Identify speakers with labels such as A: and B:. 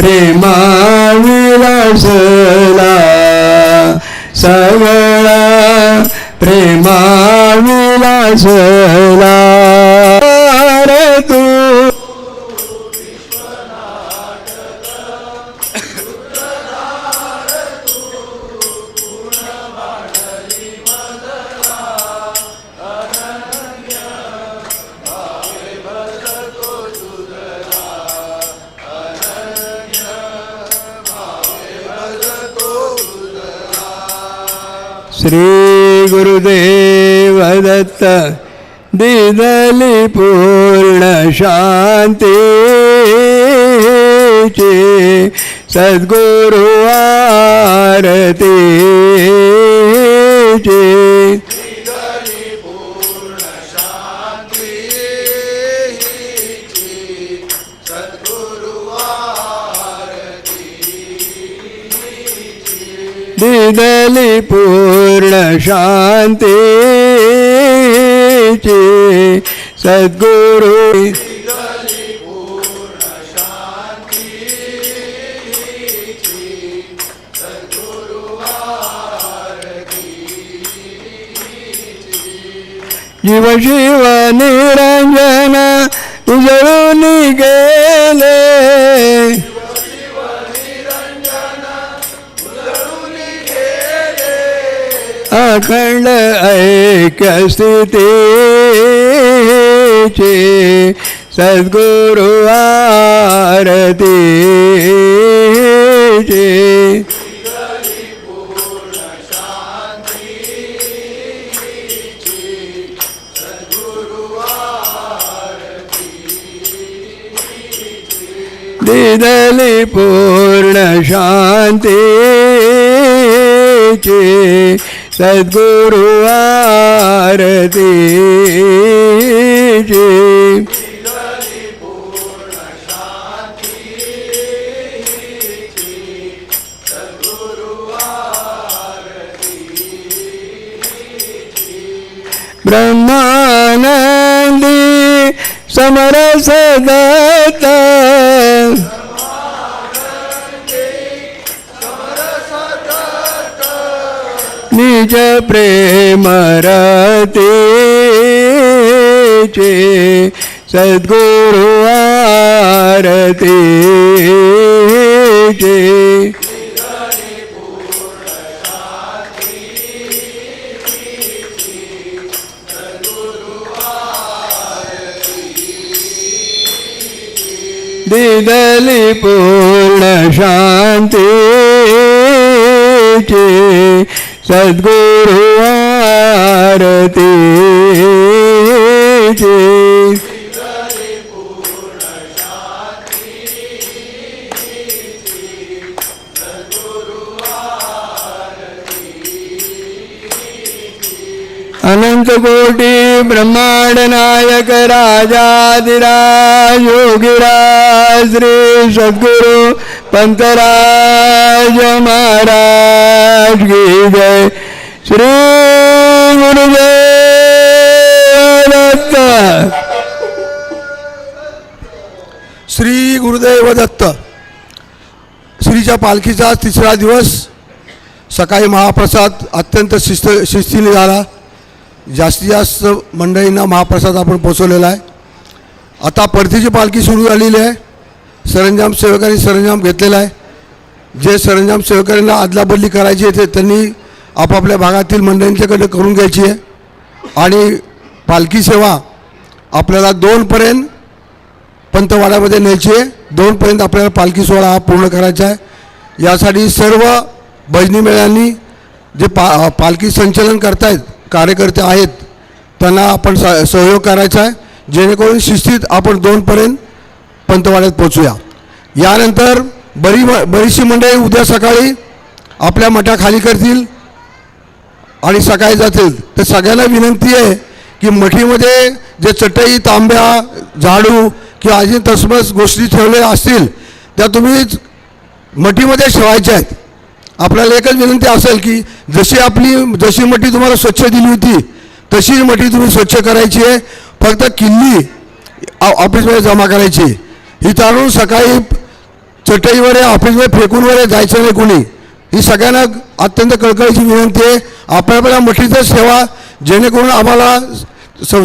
A: प्रेमा विलासला सगळा प्रेमा विलासला श्री गुरुदेव दत्त दिदली पूर्ण शांतीचे सद्गुरु आरतीचे. दिदली पूर्ण शांतीचे सद्गुरु जीव शिव निरंजन उजळून गेले अखंड ऐक्य स्थितीचे सद्गुरु आरतीचे. दिदली पूर्ण शांतीचे. सद्गुरु आरतीचे ब्रह्मानंदी समरसदता निज प्रेम रतीचे सद्गुरु आरतीचे दिदली पूर्ण शांतीचे सद्गुरु अनंत कोटी ब्रह्मांड नायक राजाधिराज योगिराज श्री सद्गुरु पंतराज महाराज। की जय श्री गुरुदेव दत्त
B: श्री गुरुदेव दत्त श्रीच्या पालखीचा तिसरा दिवस सकाळी महाप्रसाद अत्यंत शिस्त शिस्तीने झाला जास्तीत जास्त मंडळींना महाप्रसाद आपण पोचवलेला आहे आता परतीची पालखी सुरू झालेली आहे सरंजाम सेवकांनी सरंजाम घेतलेला आहे जे सरंजाम सेवकांना अदलाबदली करायची आहे ते त्यांनी आपापल्या भागातील मंडळींच्याकडे करून घ्यायची आहे. आणि पालखी सेवा आपल्याला दोनपर्यंत पंतवाड्यामध्ये न्यायची आहे. दोनपर्यंत आपल्याला पालखी सोहळा हा पूर्ण करायचा आहे. यासाठी सर्व भजनी मेळ्यांनी जे पा पालखी संचलन करतायत कार्यकर्ते आहेत त्यांना आपण सहयोग करायचा आहे. जेणेकरून शिस्तीत आपण दोनपर्यंत पंतवाड्यात पोचूया यानंतर बरी म बरीचशी मंडळी उद्या सकाळी आपल्या मठाखाली करतील आणि सकाळी जातील. तर सगळ्यांना विनंती आहे की मठीमध्ये जे चटई तांब्या झाडू किंवा अजून तसमस गोष्टी ठेवलेल्या असतील त्या तुम्ही मठीमध्ये ठेवायच्या आहेत. आपल्याला एकच विनंती असेल की जशी आपली जशी मठी तुम्हाला स्वच्छ दिली होती तशी मठी तुम्ही स्वच्छ करायची आहे. फक्त किल्ली ऑफिसमध्ये जमा करायची. ही तारून सकाळी चटईवर ऑफिसवर ऑफिसमध्ये फेकून वगैरे जायचं नाही कोणी? ही सगळ्यांना अत्यंत कळकळीची विनंती आहे. आपल्या आपल्या मठीचं सेवा जेणेकरून आम्हाला संस्था